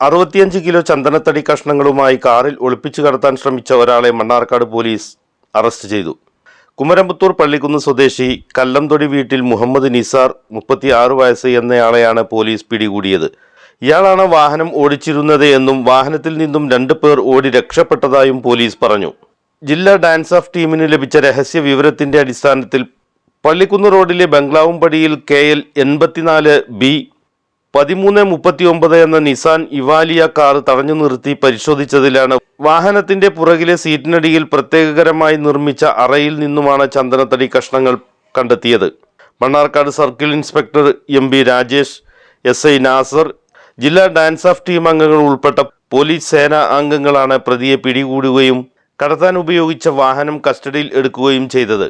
അറുപത്തിയഞ്ച് കിലോ ചന്ദനത്തടി കഷ്ണങ്ങളുമായി കാറിൽ ഒളിപ്പിച്ചു കടത്താൻ ശ്രമിച്ച ഒരാളെ മണ്ണാർക്കാട് പോലീസ് അറസ്റ്റ് ചെയ്തു. കുമരമ്പത്തൂർ പള്ളിക്കുന്ന് സ്വദേശി കല്ലംതൊടി വീട്ടിൽ മുഹമ്മദ് നിസാർ മുപ്പത്തിയാറ് വയസ്സ് എന്നയാളെയാണ് പോലീസ് പിടികൂടിയത്. ഇയാളാണ് വാഹനം ഓടിച്ചിരുന്നത് എന്നും വാഹനത്തിൽ നിന്നും രണ്ട് പേർ ഓടി രക്ഷപ്പെട്ടതായും പോലീസ് പറഞ്ഞു. ജില്ലാ ഡാൻസ് ഓഫ് ടീമിന് ലഭിച്ച രഹസ്യ വിവരത്തിന്റെ അടിസ്ഥാനത്തിൽ പള്ളിക്കുന്ന് റോഡിലെ ബംഗ്ലാവുംപടിയിൽ കെ എൽ എൺപത്തിനാല് ബി പതിമൂന്ന് മുപ്പത്തി ഒമ്പത് എന്ന നിസാൻ ഇവാലിയ കാർ തടഞ്ഞു നിർത്തി പരിശോധിച്ചതിലാണ് വാഹനത്തിന്റെ പുറകിലെ സീറ്റിനടിയിൽ പ്രത്യേകകരമായി നിർമ്മിച്ച അറയിൽ നിന്നുമാണ് ചന്ദനത്തടി കഷ്ണങ്ങൾ കണ്ടെത്തിയത്. Mannarkkad circle inspector M B Rajesh S I Nasar ജില്ലാ ഡാൻസ് ഓഫ് ടീം അംഗങ്ങൾ ഉൾപ്പെട്ട പോലീസ് സേനാ അംഗങ്ങളാണ് പ്രതിയെ പിടികൂടുകയും കടത്താൻ ഉപയോഗിച്ച വാഹനം കസ്റ്റഡിയിൽ എടുക്കുകയും ചെയ്തത്.